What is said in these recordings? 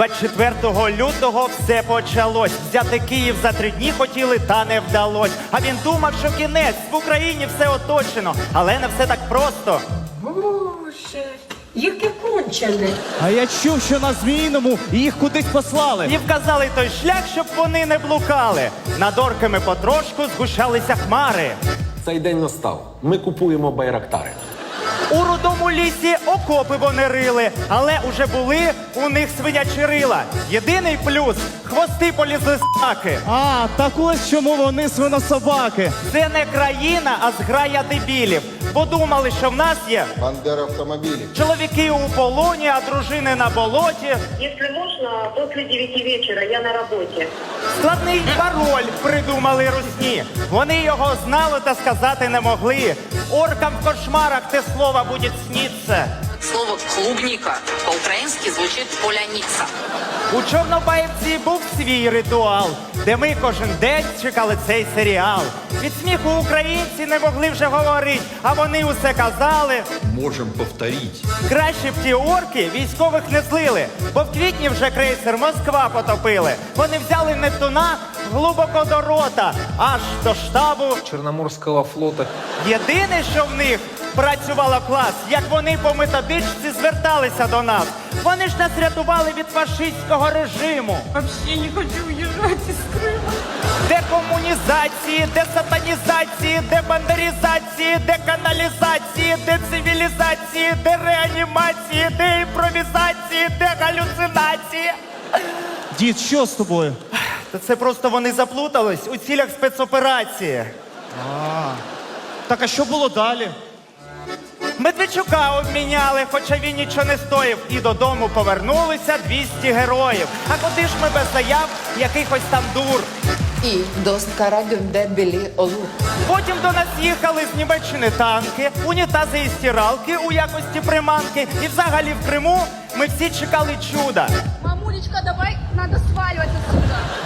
24 лютого все почалось. Взяти Київ за три дні хотіли, та не вдалось. А він думав, що кінець в Україні все оточено, але не все так просто. Боже, яке кончене. А я чув, що на Зміїному їх кудись послали. І вказали той шлях, щоб вони не блукали. Над орками потрошку згущалися хмари. Цей день настав. Ми купуємо байрактари. У рудому лісі окопи вони рили, але уже були у них свинячі рила. Єдиний плюс хвости полізли з таки. А, так ось чому вони свинособаки. Це не країна, а зграя дебілів. Подумали, що в нас є Бандера автомобилей. чоловіки у полоні, а дружини на болоті. Если можно, после девяти вечера я на работе. Складний пароль придумали русні. Вони його знали та сказати не могли. Оркам в кошмарах те слово буде сніться. Слово клубника по-украински звучит поляница. У Чорнобаївці був свій ритуал, де ми кожен день чекали цей серіал. Від сміху українці не могли вже говорити, а вони усе казали. Можем повторить. Краще б ті орки військових не злили, бо в квітні вже крейсер Москва потопили. Вони взяли Нептуна глибоко до рота, аж до штабу. Чорноморського флота. Єдине, що в них працювало клас, як вони по методичці зверталися до нас. Вони ж нас рятували від фашистського режиму. Вообще не хочу уезжать из Крыма. Декомунізації, десатанізації, дебандеризації, деканалізації, децивілізації, дереанімації, деімпровізації, дегалюцинації. Дід, що з тобою? Та це просто вони заплутались у цілях спецоперації. Так а що було далі? Медведчука обміняли, хоча він нічого не стоїв. І додому повернулися 200 героїв. А куди ж ми без заяв якихось там дур? І досткара гюнде білі олу. Потім до нас їхали з Німеччини танки, унітази і стиралки у якості приманки. І взагалі в Криму ми всі чекали чуда. Мамулечка, давай, надо сваливать отсюда.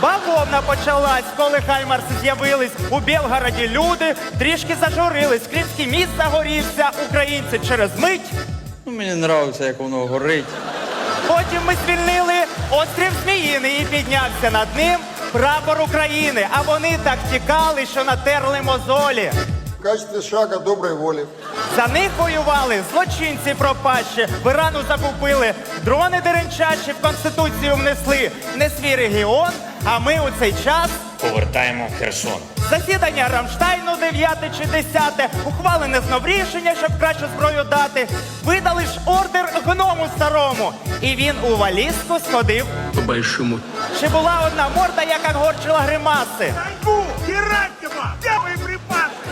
Бавовна почалась, коли Хаймарс з'явились. У Білгороді люди трішки зажурились. Кримський міст загорівся, українці через мить. Ну, мені подобається, як воно горить. Потім ми звільнили острів Зміїни і піднявся над ним прапор України. А вони так тікали, що натерли мозолі. В качестве шага доброй воли За них воювали злочинці пропащі, в Ірану закупили, дрони деренчачі в Конституцію внесли. Не свій регіон, а ми у цей час. Повертаємо Херсон. Засідання Рамштайну 9 чи 10, ухвалене знов рішення, щоб кращу зброю дати. Видали ж ордер гному старому. І він у валізку сходив. По большому. Ще була одна морда, яка горчила гримаси.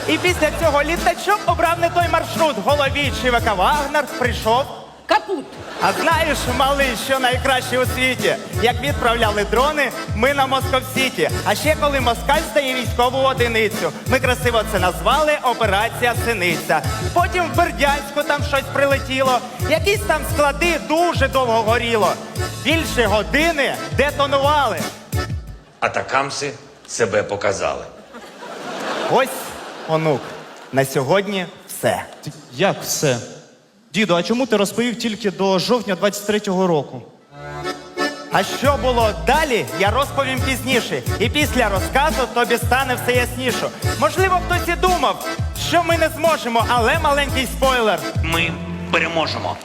І після цього літачок обрав не той маршрут. Голові ЧВК Вагнер прийшов. Капут. А знаєш, малий, що найкраще у світі? Як відправляли дрони, ми на Москов-Сіті. А ще коли москаль здає військову одиницю. Ми красиво це назвали Операція Синиця. Потім в Бердянську там щось прилетіло. Якісь там склади дуже довго горіло. Більше години детонували. Атакамси себе показали. Ось, онук, на сьогодні все. Як все? Діду, а чому ти розповів тільки до жовтня 23-го року? А що було далі, я розповім пізніше. І після розказу тобі стане все ясніше. Можливо, хтось і думав, що ми не зможемо, але маленький спойлер. Ми переможемо.